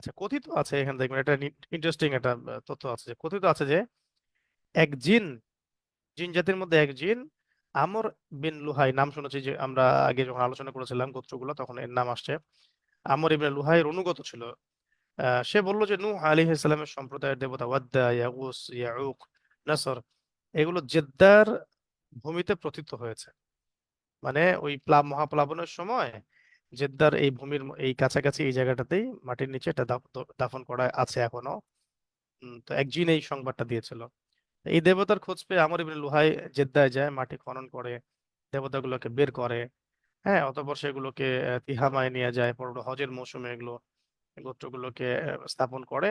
আচ্ছা কথিত আছে এখানে দেখবেন এটা ইন্টারেস্টিং একটা তথ্য আছে যে, কথিত আছে যে, এক জিন জিন জাতির মধ্যে এক জিন, আমর বিন লুহাই, নাম শুনেছি যে, আমরা আগে যখন আলোচনা করেছিলাম গোত্রগুলো, তখন এর নাম আসছে। আমর ইবনে লুহাইয়ের অনুগত ছিল। সে বলল যে, নূহ আলাইহিস সালামের সম্প্রদায়ের দেবতা ওয়াদ্দা ইয়াগুস ইয়াউক, নাসর, এগুলো জেদ্দার ভূমিতে প্রথিত হয়েছে। মানে ওই প্লাব, মহাপ্লাবনের সময় জেদ্দার এই ভূমির এই কাছাকাছি এই জায়গাটাতেই মাটির নিচে এটা দাফন করা আছে এখনও। তো এক জিন এই সংবাদটা দিয়েছিল। এই দেবতার খোঁজ পেয়ে আমর ইবনে লুহাই জেদ্দায় যায়, মাটি খনন করে, দেবতাগুলোকে বের করে হ্যাঁ অতঃপর সেগুলোকে তিহামায় নিয়ে যায় পরে হজের মৌসুমে এগুলো, গোত্রগুলোকে স্থাপন করে।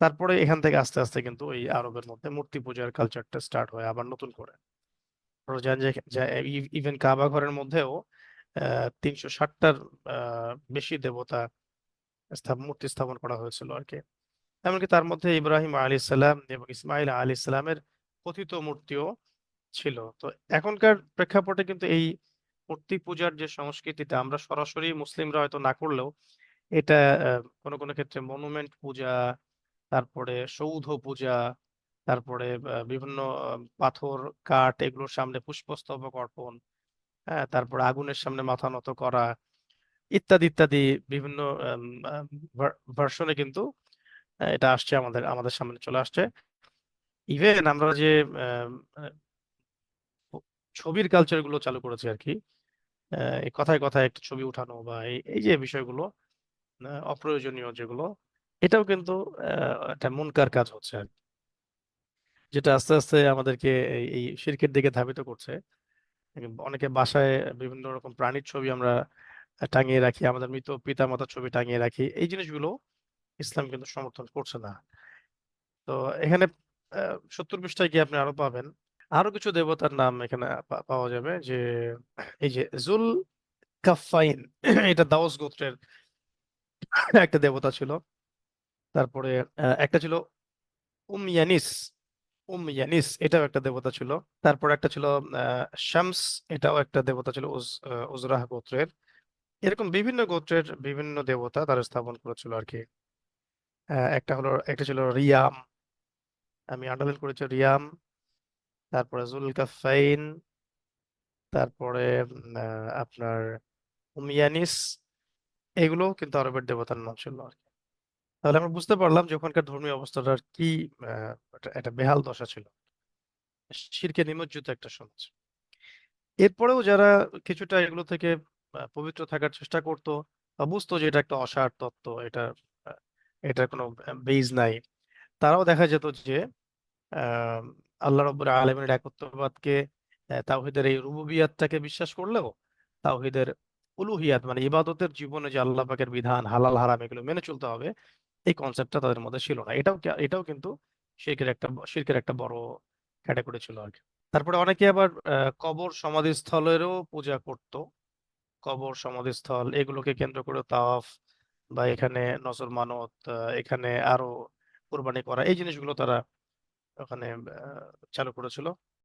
তারপরে এখান থেকে আস্তে আস্তে কিন্তু এই আরবের মধ্যে মূর্তি পূজার কালচারটা স্টার্ট হয়, আবার নতুন করে। ইভেন কাবা ঘরের মধ্যেও তিনশো ষাটটার বেশি দেবতা মূর্তি স্থাপন করা হয়েছিল আর কি এমনকি তার মধ্যে ইব্রাহিম আলী সালাম এবং ইসমাইল আলী সালামের কথিত মূর্তিও ছিল। তো এখনকার প্রেক্ষাপটে কিন্তু এই মূর্তি পূজার যে সংস্কৃতিটা, আমরা সরাসরি মুসলিমরা হয়তো না করলেও এটা কোনো কোনো ক্ষেত্রে মনুমেন্ট পূজা, তারপরে সৌধ পূজা, তারপরে বিভিন্ন পাথর, কাঠ এগুলোর সামনে পুষ্পস্তবক অর্পণ হ্যাঁ তারপরে আগুনের সামনে মাথা নত করা, ইত্যাদি ইত্যাদি বিভিন্ন ভার্সনে কিন্তু এটা আসছে আমাদের আমাদের সামনে চলে আসছে ইভেন আমরা যে ছবির কালচারগুলো চালু করেছি আর কি কথায় কথায় একটা ছবি উঠানো বা এই যে বিষয়গুলো অপ্রয়োজনীয় যেগুলো, এটাও কিন্তু একটা মুনকার কাজ হচ্ছে আর। যেটা আস্তে আস্তে আমাদেরকে এই শিরকের দিকে ধাবিত করছে অনেকে বাসায় বিভিন্ন রকম প্রাণীর ছবি আমরা টাঙিয়ে রাখি, আমাদের মৃত পিতা মাতার ছবি টাঙিয়ে রাখি। এই জিনিসগুলো ইসলাম কিন্তু সমর্থন করছে না। তো এখানে সত্তর পৃষ্ঠায় গিয়ে আপনি আরও পাবেন। আরও কিছু দেবতার নাম এখানে পাওয়া যাবে যে, এই যে জুল কাফাইন এটা দাওস গোত্রের একটা দেবতা ছিল। তারপরে একটা ছিল উময়ানিস উময়ানিস এটাও একটা দেবতা ছিল। তারপর একটা ছিল শামস, এটাও একটা দেবতা ছিল উজ উজরাহ গোত্রের। এরকম বিভিন্ন গোত্রের বিভিন্ন দেবতা তারা স্থাপন করেছিল আর কি। একটা হলো, একটা ছিল রিয়াম, আমি আন্ডারলাইন করেছি রিয়াম। তারপরে জুলকাফাইন, তারপরে আপনার উমিয়ানিস এগুলো কিন্তু আরবের দেবতার নাম ছিল আর কি। তাহলে আমরা বুঝতে পারলাম যে ওখানকার ধর্মীয় অবস্থাটার কি একটা বেহাল দশা ছিল। শিরকে নিমজ্জিত একটা সমাজ। এরপরেও যারা কিছুটা এগুলো থেকে পবিত্র থাকার চেষ্টা করতো বুঝতো যে এটা একটা অসার তত্ত্ব, এটা এটার কোনো বেজ নাই, তারাও দেখা যেত যে আল্লাহ রব্বুল আলমীর একত্ববাদকে তাওহীদের এই রুবুবিয়াতটাকে বিশ্বাস করলেও তাওহীদের উলুহিয়াত মানে ইবাদতের জীবনে যে আল্লাহ পাকের বিধান হালাল হারাম এগুলো মেনে চলতে হবে এই কনসেপ্টটা তাদের মধ্যে ছিল না। এটাও এটাও কিন্তু শিরকের একটা শিরকের একটা বড় ক্যাটাগরি ছিল আর কি। তারপরে অনেকে আবার কবর সমাধিস্থলেরও পূজা করত। কবর সমাধিস্থল, এগুলোকে কেন্দ্র করে তাওয়াফ বা এখানে নজর মানত এখানে আরও কোরবানি করা, এই জিনিসগুলো তারা ওখানে চালু করেছিল।